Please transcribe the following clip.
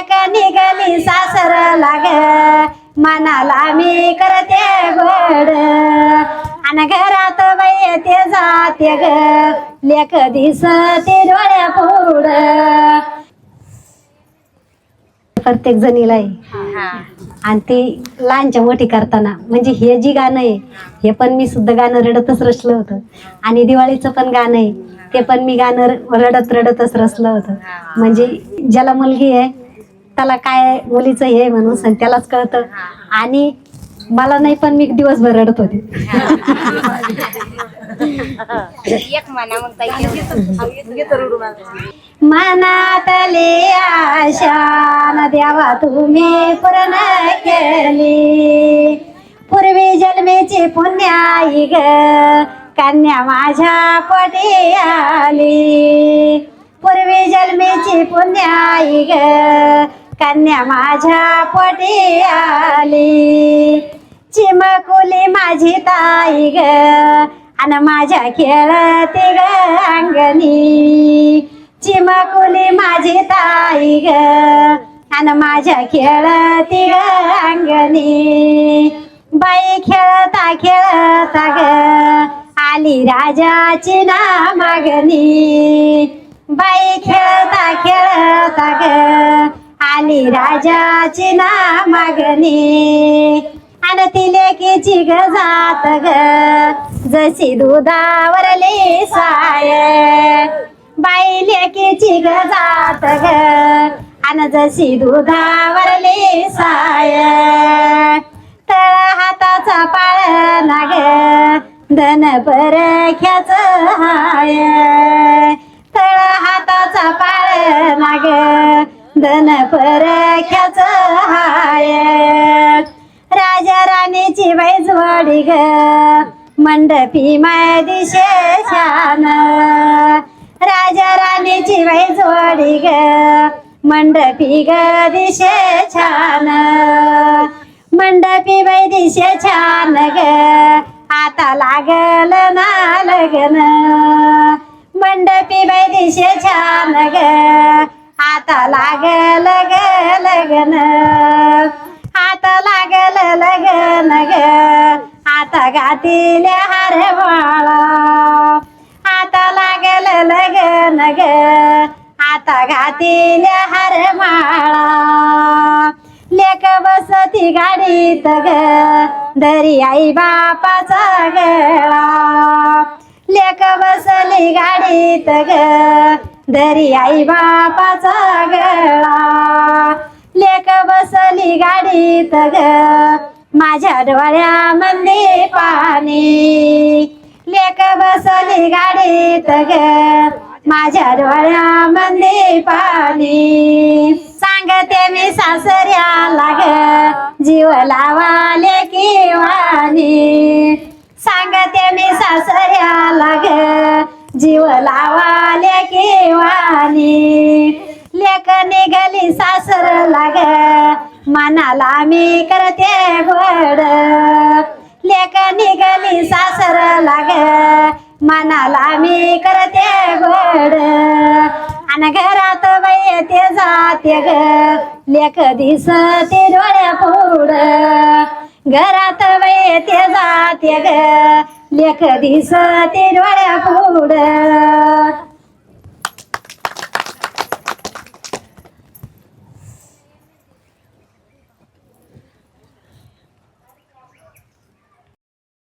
लेक निघाली सासर लाग. मनाला मी करते गोड. आणि घरात बाई ते जाते ग. लेक दिस ते डोळ्या पुढ. प्रत्येक जणीला आहे. आणि ती लहानच्या मोठी करताना. म्हणजे हे जी गाणं आहे हे पण मी सुद्धा गाणं रडतच रचलं होतं. आणि दिवाळीचं पण गाणं आहे ते पण मी गाणं रडत रडतच रचलं होतं. म्हणजे ज्याला मुलगी आहे त्याला काय मुलीचं हे म्हणून सण त्यालाच कळतं. आणि मला नाही पण मी दिवसभर रडत होते. मनातली आशा द्यावा तुम्ही पूर्ण केली. पूर्वी जन्मेची पुण्याई ग कन्या माझ्या पोटी आली. पूर्वी जन्मेची पुण्याई ग कन्या माझ्या पोटी आली. चिमकुली माझी ताई ग आणि माझ्या खेळते ग अंगणी. चिमकुली माझी ताई ग आणि माझ्या खेळते ग अंगणी. बाई खेळता खेळता ग आली राजाची ना मागणी बाई खेळता खेळता ग आली राजाची ना मागणी आणि ती लेकीची ग जात ग. जशी दुधावरली साय. बाई लेकीची ग जात ग. आणि जशी दुधावरली साय. तळ हाताचा पाळ नाग धन परख्याच हा वाडी ग मंडपी माय दिशे छान राजा राणीची जोडी ग मंडपी ग दिशे छान मंडपी वै दिशे छान ग आता लागल ना लग्न मंडपी वै दिशे छान ग आता लागल ग लग्न आता लागल लग्न ग जगातील गातील आता लागेल लगन ग आता घातील हरमाळा लेक बसती गाडीत ग दरी आई बापाचा गळा. लेक बसली गाडीत ग दरी आई बापाचा गळा. लेक बसली गाडीत ग माझ्या डोळ्यामध्ये पाणी. लेक बसली गाडीत ग. माझ्या डोळ्यामध्ये पाणी. सांगते मी सासऱ्याला ग. जीव लावाले वाणी. सांगते मी सासऱ्याला ग. जीव लावाले वाणी. लेक निघाली सासर लाग मनाला मी करते गोड लेख निघाली सासर लाग. मनाला मी करते गोड आणि घरात बाई ते जाते ग. लेख दिसते डोळ्या पुढ. घरात बाई ते जाते ग. लेख दिसते डोळ्या पुढ.